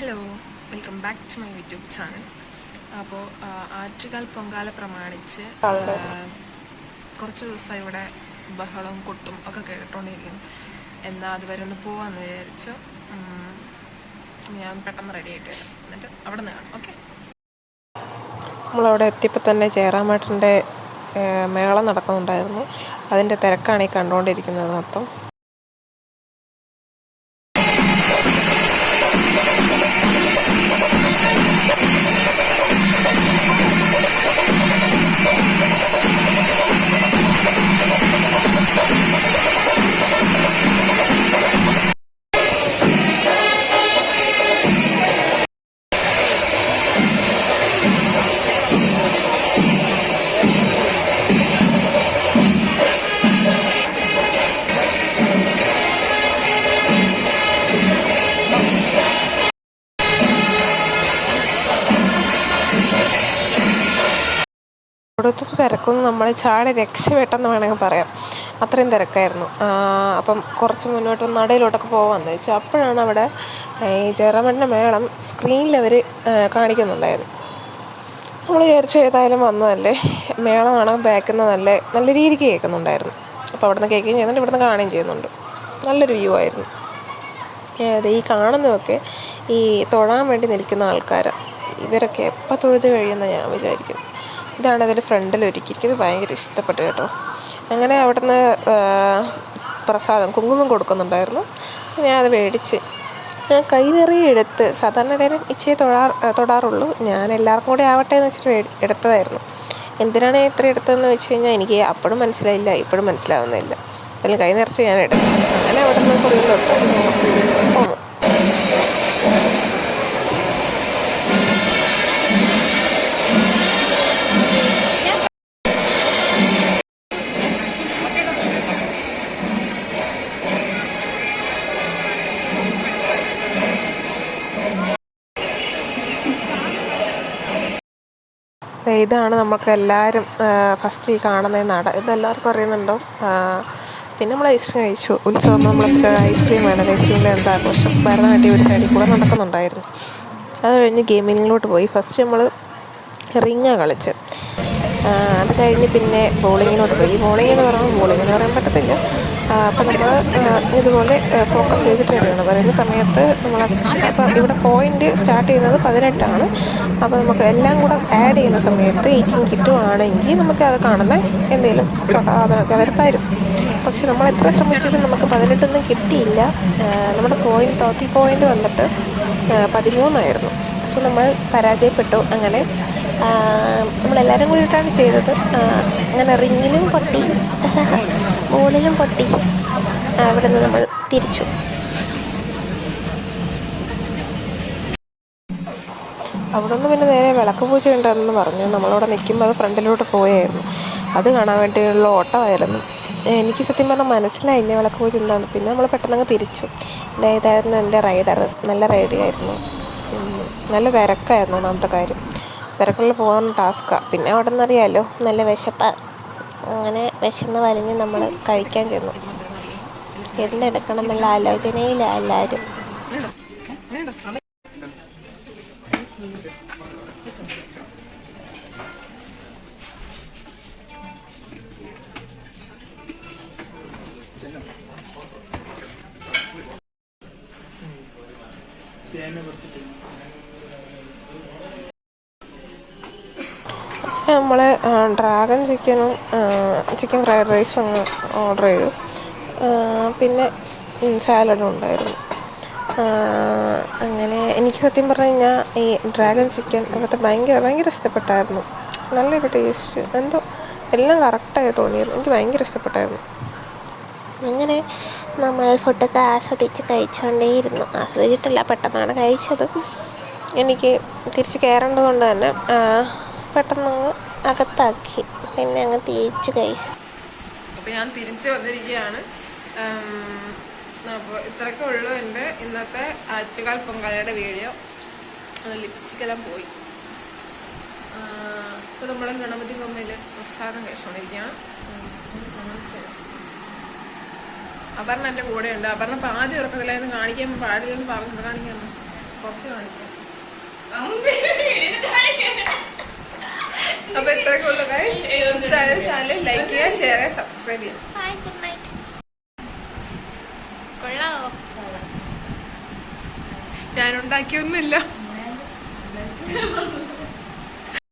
Hello welcome back to my YouTube channel അപ്പോൾ ആറ്റുകാൽ പൊങ്കാല പ്രമാണിച്ച് കുറച്ച് ദിവസം ഇവിടെ ബഹളവും കൊട്ടും ഒക്കെ കേട്ടോണ്ടിരിക്കുന്നു എന്നാൽ അതുവരെ ഒന്ന് പോവാന്ന് വിചാരിച്ചു? ഞാൻ പെട്ടെന്ന് റെഡി ആയിട്ട് വരാം. എന്നിട്ട് അവിടെ നിന്ന് കാണാം. ഓക്കെ നമ്മളവിടെ എത്തിയപ്പോൾ തന്നെ ജയറാമേട്ടന്റെ മേള നടക്കുന്നുണ്ടായിരുന്നു. അതിന്റെ തിരക്കാണ് ഈ കണ്ടുകൊണ്ടിരിക്കുന്നത് മൊത്തം. അവിടുത്തെ തിരക്കൊന്നും നമ്മളെ ചാടി രക്ഷപ്പെട്ടെന്ന് വേണമെങ്കിൽ പറയാം. അത്രയും തിരക്കായിരുന്നു. അപ്പം കുറച്ച് മുന്നോട്ട് നടയിലോട്ടൊക്കെ പോകാമെന്ന് വെച്ചാൽ അപ്പോഴാണ് അവിടെ ഈ ജയറാമേട്ടന്റെ മേളം സ്ക്രീനിൽ അവർ കാണിക്കുന്നുണ്ടായിരുന്നു നമ്മൾ വിചാരിച്ചു ഏതായാലും വന്നതല്ലേ? മേളമാണ് ബാക്കിൽ നിന്ന് നല്ല നല്ല രീതിക്ക് കേൾക്കുന്നുണ്ടായിരുന്നു. അപ്പോൾ അവിടുന്ന് കേൾക്കുകയും ചെയ്യുന്നുണ്ട്. ഇവിടുന്ന് കാണുകയും ചെയ്യുന്നുണ്ട്. നല്ലൊരു വ്യൂ ആയിരുന്നു. അത് ഈ കാണുന്നതൊക്കെ ഈ തൊഴാൻ വേണ്ടി നിൽക്കുന്ന ആൾക്കാരാണ് ഇവരൊക്കെ എപ്പോൾ തൊഴുത് കഴിയുമെന്ന് ഞാൻ വിചാരിക്കുന്നു. ഇതാണ് അതിന്റെ ഫ്രണ്ടിൽ ഒരുക്കിയിരിക്കുന്നത്. ഭയങ്കര ഇഷ്ടപ്പെട്ടു കേട്ടോ. അങ്ങനെ അവിടുന്ന് പ്രസാദം കുങ്കുമം കൊടുക്കുന്നുണ്ടായിരുന്നു. ഞാൻ അത് മേടിച്ച് ഞാൻ കൈ നിറയെ എടുത്ത് സാധാരണ എല്ലാവരും ഇച്ചേ തൊഴാ തൊടാറുള്ളൂ. ഞാൻ എല്ലാവർക്കും കൂടെ ആവട്ടെ എന്ന് വെച്ചിട്ട് എടുത്തതായിരുന്നു. എന്തിനാണ് ഇത്ര എടുത്തതെന്ന് വെച്ച് കഴിഞ്ഞാൽ എനിക്ക് അപ്പോഴും മനസ്സിലായില്ല ഇപ്പോഴും മനസ്സിലാവുന്നില്ല. അതിൽ കൈ നിറച്ച് ഞാൻ എടുത്തു. അങ്ങനെ അവിടെ നിന്ന് കുറേ തൊട്ട് ഇതാണ് നമുക്ക് എല്ലാവരും ഫസ്റ്റ് ഈ കാണുന്ന നട. ഇതെല്ലാവർക്കും അറിയുന്നുണ്ടോ? പിന്നെ നമ്മൾ ഐസ്ക്രീം കഴിച്ചു. ഉത്സവം നമ്മൾ ഐസ്ക്രീം വേണം. ഐസ്ക്രീമിൽ എന്താ ആഘോഷം? ഭരതനാട്യം ഒരു സൈഡിൽ കൂടെ നടക്കുന്നുണ്ടായിരുന്നു. അത് കഴിഞ്ഞ് ഗെയിമിങ്ങിലോട്ട് പോയി. ഫസ്റ്റ് നമ്മൾ റിങ്ങാണ് കളിച്ച്. ആ, അത് കഴിഞ്ഞ് പിന്നെ ബോളിങ്ങിനോട് പോയി ബോളിംഗ് എന്ന് പറയുമ്പോൾ ബോളിംഗ് എന്ന് പറയാൻ പറ്റത്തില്ല. അപ്പോൾ നമ്മൾ ഇതുപോലെ ഫോക്കസ് ചെയ്തിട്ട് വരികയാണ് വരുന്ന സമയത്ത് നമ്മൾ അപ്പം ഇവിടെ പോയിന്റ് സ്റ്റാർട്ട് ചെയ്യുന്നത് പതിനെട്ടാണ്. അപ്പോൾ നമുക്ക് എല്ലാം കൂടെ ആഡ് ചെയ്യുന്ന സമയത്ത് എയ്റ്റീൻ കിട്ടുവാണെങ്കിൽ നമുക്ക് അത് കാണുന്ന എന്തെങ്കിലും സാധനമൊക്കെ അവർ തരും പക്ഷെ നമ്മൾ എത്ര ശ്രമിച്ചിട്ടും നമുക്ക് പതിനെട്ടൊന്നും കിട്ടിയില്ല. നമ്മുടെ പോയിന്റ് ടോട്ടൽ പോയിന്റ് വന്നിട്ട് പതിമൂന്നായിരുന്നു. സോ നമ്മൾ പരാജയപ്പെട്ടു. അങ്ങനെ നമ്മളെല്ലാവരും കൂടിയിട്ടാണ് ചെയ്തത്. അങ്ങനെ റിങ്ങിലും പൊട്ടി മൂലിലും പൊട്ടി അവിടെ നിന്ന് നമ്മൾ തിരിച്ചു. അവിടെ നിന്ന് പിന്നെ നേരെ വിളക്ക് പൂജ ഉണ്ടെന്ന് പറഞ്ഞു. നമ്മളവിടെ നിൽക്കുമ്പോൾ അത് ഫ്രണ്ടിലോട്ട് പോയായിരുന്നു. അത് കാണാൻ വേണ്ടിയുള്ള ഓട്ടമായിരുന്നു. എനിക്ക് സത്യം പറഞ്ഞാൽ മനസ്സിലായി മനസ്സിലായില്ല വിളക്ക് പൂജ എന്താണ് പിന്നെ നമ്മൾ പെട്ടെന്ന് തിരിച്ചു. ഇതായതായിരുന്നു എന്റെ റൈഡർ നല്ല റൈഡിയായിരുന്നു നല്ല തിരക്കായിരുന്നു ഒന്നാമത്തെ കാര്യം. തിരക്കുള്ളിൽ പോകാൻ ടാസ്ക്കാണ് പിന്നെ അവിടെ നിന്ന് അറിയാമല്ലോ നല്ല വിശപ്പ്. അങ്ങനെ വിശന്ന് വലിഞ്ഞ് നമ്മൾ കഴിക്കാൻ ചെന്നു. എന്തെടുക്കണം എന്നുള്ള ആലോചനയില്ല എല്ലാവരും നമ്മൾ ഡ്രാഗൺ ചിക്കനും ചിക്കൻ ഫ്രൈഡ് റൈസും അങ്ങ് ഓർഡർ ചെയ്തു. പിന്നെ സാലഡും ഉണ്ടായിരുന്നു. അങ്ങനെ എനിക്ക് സത്യം പറഞ്ഞു കഴിഞ്ഞാൽ ഈ ഡ്രാഗൺ ചിക്കൻ അവിടുത്തെ ഭയങ്കര ഭയങ്കര ഇഷ്ടപ്പെട്ടായിരുന്നു. നല്ലൊരു ടേസ്റ്റ് എന്തോ എല്ലാം കറക്റ്റായി തോന്നിയിരുന്നു. എനിക്ക് ഭയങ്കര ഇഷ്ടപ്പെട്ടായിരുന്നു. അങ്ങനെ നമ്മൾ ഫുഡൊക്കെ ആസ്വദിച്ച് കഴിച്ചുകൊണ്ടേയിരുന്നു ആസ്വദിച്ചിട്ടല്ല പെട്ടെന്നാണ് കഴിച്ചത്. എനിക്ക് തിരിച്ച് കയറേണ്ടത് കൊണ്ട് തന്നെ പെട്ടെന്നങ്ങ് അകത്താക്കി. പിന്നെ അങ്ങ് തിരിച്ചു കഴിച്ച് അപ്പോൾ ഞാൻ തിരിച്ചു വന്നിരിക്കുകയാണ്. അപ്പോൾ ഇത്രയൊക്കെ ഉള്ളൂ എന്റെ ഇന്നത്തെ ആറ്റുകാൽ പൊങ്കാലയുടെ വീഡിയോ. ലിപ്സ്റ്റിക്കെല്ലാം പോയി. ഇപ്പോൾ നമ്മൾ ഗണപതി ബൊമ്മയിൽ പ്രസാദം കഴിച്ചുകൊണ്ടിരിക്കുകയാണ്. അപർണ എന്റെ കൂടെയുണ്ട്. അപർണ പാതി ഉറക്കത്തിലായിരുന്നു. കാണിക്കാൻ പാടില്ലെന്ന് പറഞ്ഞു കാണിക്കാൻ കുറച്ച് കാണിക്കാം. അപ്പൊ ഇത്രയൊക്കെ ഉള്ളു ചാനൽ ലൈക്ക് ചെയ്യുക ഷെയർ ചെയ്യുക സബ്സ്ക്രൈബ് ചെയ്യുക. കൊള്ളാവോ? ഞാനുണ്ടാക്കിയൊന്നുമില്ല.